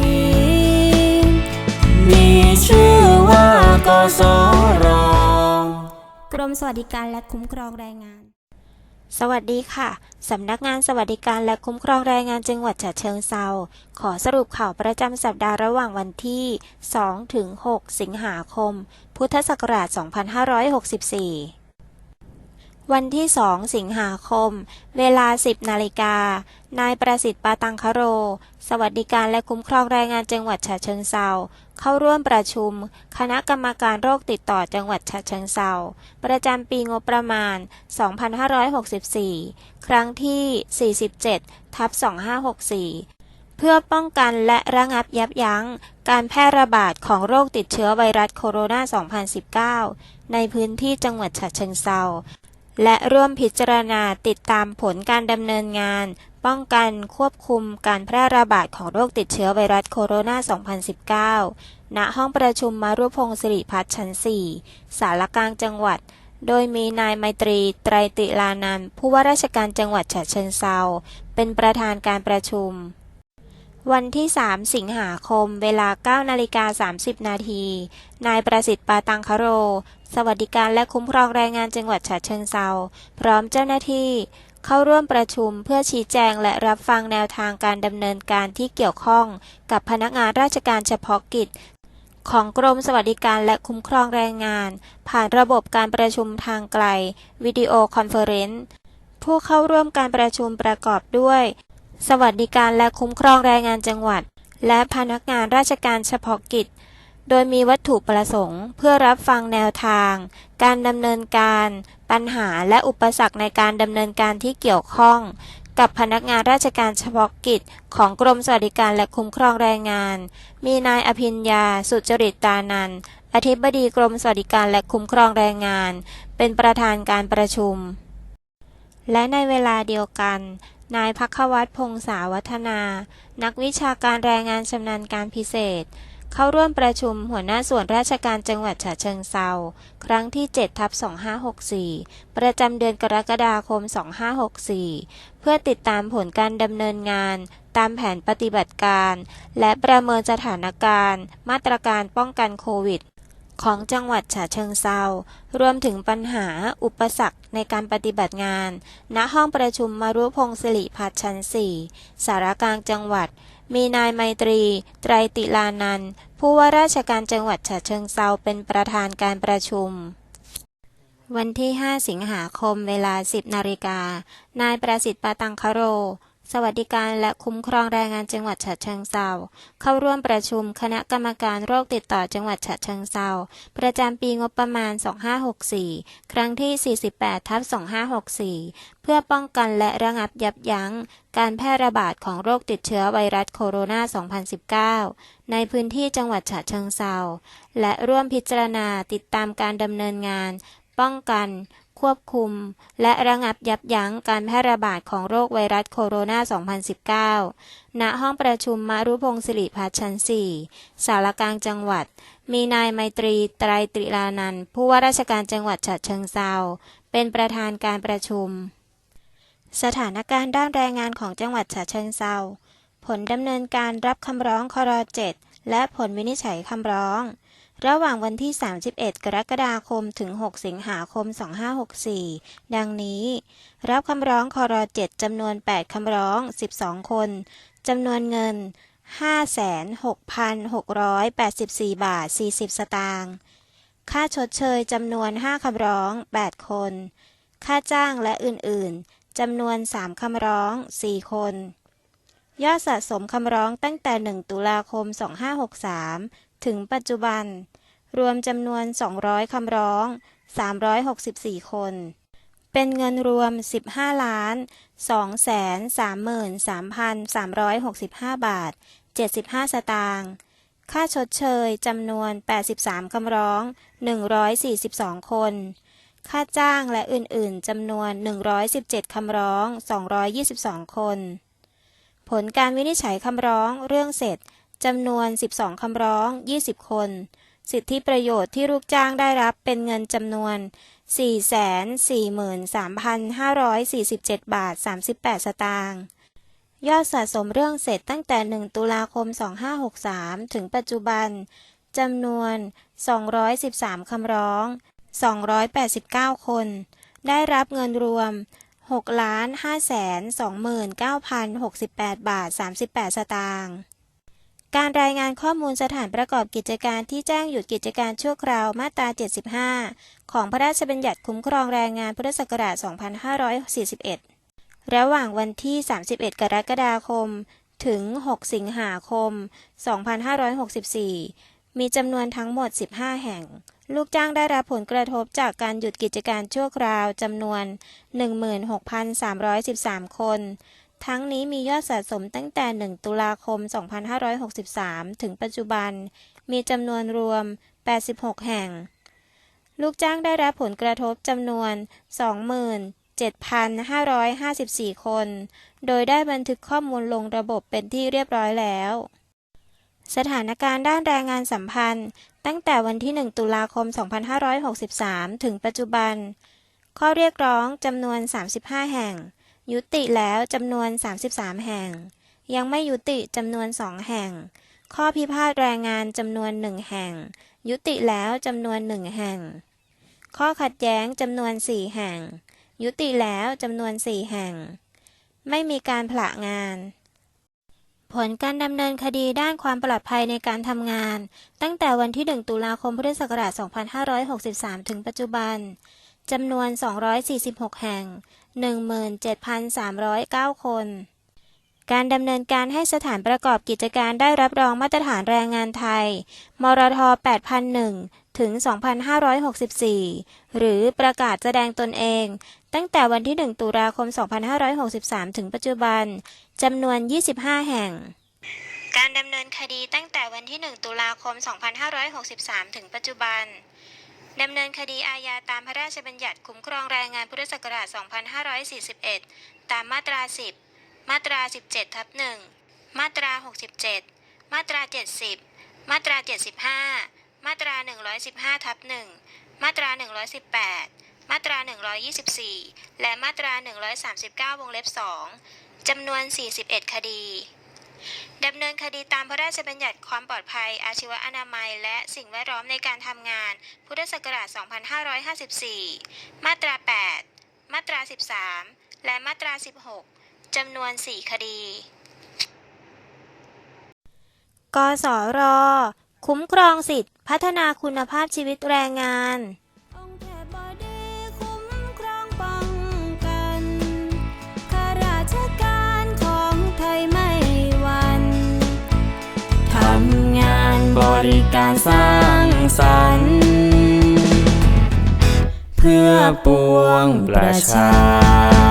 ดี มีชื่อว่ากสรกรมสวัสดิการและคุ้มครองแรงงาน สวัสดีค่ะ สำนักงานสวัสดิการและคุ้มครองแรงงานจังหวัดฉะเชิงเซาขอสรุปข่าวประจำสัปดาห์ระหว่างวันที่ 2 ถึง 6 สิงหาคม พุทธศักราช 2564 วันที่2สิงหาคม เวลา 10 นาฬิกา นายประสิทธิ์ปาตังคโร สวัสดิการและคุ้มครองแรงงานจังหวัดฉะเชิงเซาเข้าร่วมประชุม คณะกรรมการโรคติดต่อจังหวัดฉะเชิงเซาประจำปีงบประมาณ 2564 ครั้งที่ 47 ทับ 2564เพื่อป้องกันและระงับยับยั้ง การแพร่ระบาดของโรคติดเชื้อไวรัสโคโรนา 2019 ในพื้นที่จังหวัดฉะเชิงเซา และร่วมพิจารณาติดตามผลการดำเนินงาน ป้องกันควบคุมการแพร่ระบาดของโรคติดเชื้อไวรัสโคโรนา 2019 ณ ห้องประชุมมารุพงศ์สิริพัฒน์ชั้น 4 สารกลางจังหวัด โดยมีนายไมตรีไตรติลานันผู้ว่าราชการจังหวัดฉะเชิงเซาเป็นประธานการประชุม วันที่ 3 สิงหาคม เวลา 9 นาฬิกา 30 นาที นายประสิทธิ์ปาตังคโร สวัสดิการและคุ้มครองแรงงานจังหวัดฉะเชิงเซา พร้อมเจ้าหน้าที่ เข้าร่วมประชุมเพื่อชี้แจงและรับฟังแนวทางการดำเนินการที่เกี่ยวข้องกับพนักงานราชการเฉพาะกิจ ของกรมสวัสดิการและคุ้มครองแรงงาน ผ่านระบบการประชุมทางไกล วิดีโอคอนเฟอเรนซ์ผู้เข้าร่วมการประชุมประกอบด้วย สวัสดิการและคุ้มครองแรงงานจังหวัด และพนักงานราชการเฉพาะกิจ โดยมีวัตถุประสงค์ เพื่อรับฟังแนวทาง การดำเนินการ ปัญหาและอุปสรรคในการดำเนินการที่เกี่ยวข้อง กับพนักงานราชการเฉพาะกิจ ของกรมสวัสดิการและคุ้มครองแรงงาน มีนายอภิญญา สุจริตตานันท์อธิบดีกรมสวัสดิการและคุ้มครองแรงงาน เป็นประธานการประชุม และในเวลาเดียวกัน นายพักวัตรพงษาวัฒนา นักวิชาการแรงงานชำนาญการพิเศษ เข้าร่วมประชุมหัวหน้าส่วนราชการจังหวัดฉะเชิงเซาครั้งที่7ทับ2564 ประจำเดือนกรกฎาคม 2564 เพื่อติดตามผลการดำเนินงาน ตามแผนปฏิบัติการ และประเมินสถานการณ์ มาตรการป้องกันโควิด ของจังหวัดฉะเชิงเซารวมถึงปัญหาอุปสรรคในการปฏิบัติงาน ณห้องประชุมมารุพงศิริพัฒชั้น4สารกลางจังหวัด มีนายไมตรี ไตรติลานันผู้ว่าราชการจังหวัดฉะเชิงเซาเป็นประธานการประชุม วันที่ 5 สิงหาคมเวลา 10นาฬิกานายประสิทธิ์ปาตังคโร สวัสดิการและคุ้มครองแรงงานจังหวัดฉะเชิงเซาเข้าร่วมประชุมคณะกรรมการโรคติดต่อจังหวัดฉะเชิงเซาประจำปีงบประมาณ 2564 ครั้งที่ 48ทับ2564 เพื่อป้องกันและระงับยับยั้ง การแพร่ระบาดของโรคติดเชื้อไวรัสโคโรนา 2019 ในพื้นที่จังหวัดฉะเชิงเซาและร่วมพิจารณาติดตามการดำเนินงาน ป้องกัน ควบคุม และระงับยับยั้งการแพร่ระบาดของโรคไวรัสโคโรนา 2019 ณ ห้องประชุมมารุพงศิริพัฒน์ชั้น 4 สารกลางจังหวัด มีนายไมตรีไตรตริลานันท์ผู้ว่าราชการจังหวัดฉะเชิงเซาเป็นประธานการประชุม สถานการณ์ด้านแรงงานของจังหวัดฉะเชิงเซาผลดำเนินการรับคำร้องคร7และผลวินิจฉัยคำร้อง ระหว่างวันที่ 31 กรกฎาคมถึง 6 สิงหาคม 2564 ดังนี้ รับคำร้องคร7จำนวน 8 คำร้อง 12 คน จำนวนเงิน 56,684 บาท 40 สตางค์ค่าชดเชยจำนวน 5 คำร้อง 8 คน ค่าจ้างและอื่น ๆ จำนวน 3 คำร้อง 4 คน ยอดสะสมคำร้องตั้งแต่ 1 ตุลาคม 2563 ถึงปัจจุบัน รวมจำนวน 200 คำร้อง 364 คน เป็นเงินรวม 15ล้าน233,365 บาท 75 สตางค์ ค่าชดเชยจำนวน 83 คำร้อง 142 คน ค่าจ้างและอื่น ๆ จำนวน 117 คำร้อง 222 คน ผลการวินิจฉัยคำร้องเรื่องเสร็จจำนวน 12 คำร้อง 20 คน สิทธิประโยชน์ที่ลูกจ้างได้รับเป็นเงินจำนวน 443,547 บาท 38 สตางค์ ยอดสะสมเรื่องเสร็จตั้งแต่ 1 ตุลาคม 2563 ถึงปัจจุบันจำนวน 213 คำร้อง 289 คน ได้รับเงินรวม 6 5 2 9 0 6 8 บาท 38 สตางค์ การรายงานข้อมูลสถานประกอบกิจการที่แจ้งหยุดกิจการชั่วคราวมาตรา 75 ของพระราชบัญญัติคุ้มครองแรงงานพุทธศักราช 2541 ระหว่างวันที่ 31 กรกฎาคม ถึง 6 สิงหาคม 2564 มีจำนวนทั้งหมด 15 แห่ง ลูกจ้างได้รับผลกระทบจากการหยุดกิจการชั่วคราวจำนวน 16,313 คน ทั้งนี้มียอดสะสมตั้งแต่ 1 ตุลาคม 2563 ถึงปัจจุบัน มีจำนวนรวม 86 แห่ง ลูกจ้างได้รับผลกระทบจำนวน 27,554 คน โดยได้บันทึกข้อมูลลงระบบเป็นที่เรียบร้อยแล้ว สถานการณ์ด้านแรงงานสัมพันธ์ ตั้งแต่วันที่ 1 ตุลาคม 2563 ถึงปัจจุบัน ข้อเรียกร้องจำนวน 35 แห่ง ยุติแล้วจำนวน 33 แห่ง ยังไม่ยุติจำนวน 2 แห่ง ข้อพิพาทแรงงานจำนวน 1 แห่ง ยุติแล้วจำนวน 1 แห่ง ข้อขัดแย้งจำนวน 4 แห่ง ยุติแล้วจำนวน 4 แห่ง ไม่มีการผละงาน ผลการดำเนินคดีด้านความปลอดภัยในการทำงาน ตั้งแต่วันที่ 1 ตุลาคม พุทธศักราช 2563 ถึงปัจจุบัน จำนวน 246 แห่ง 17,309 คน การดำเนินการให้สถานประกอบกิจการได้รับรองมาตรฐานแรงงานไทย มรท 8001 ถึง 2564 หรือประกาศแสดงตนเอง ตั้งแต่วันที่ 1 ตุลาคม 2563 ถึงปัจจุบัน จำนวน 25 แห่งการดำเนินคดีตั้งแต่วันที่ 1 ตุลาคม 2563 ถึงปัจจุบัน ดำเนินคดีอาญาตามพระราชบัญญัติคุ้มครองแรงงานพุทธศักราช 2541 ตามมาตรา 10 มาตรา 17 ทับ 1 มาตรา 67 มาตรา 70 มาตรา 75 มาตรา 115 ทับ 1 มาตรา 118 มาตรา 124 และมาตรา 139 วงเล็บ 2 จำนวน 41 คดี ดำเนินคดีตามพระราชบัญญัติความปลอดภัย อาชีวอนามัย และสิ่งแวดล้อมในการทำงาน พุทธศักราช 2554 มาตรา 8 มาตรา 13 และมาตรา 16 จำนวน 4 คดี กสร คุ้มครองสิทธิพัฒนาคุณภาพชีวิตแรงงาน ริการสร้างสรรค์ เพื่อปวงประชา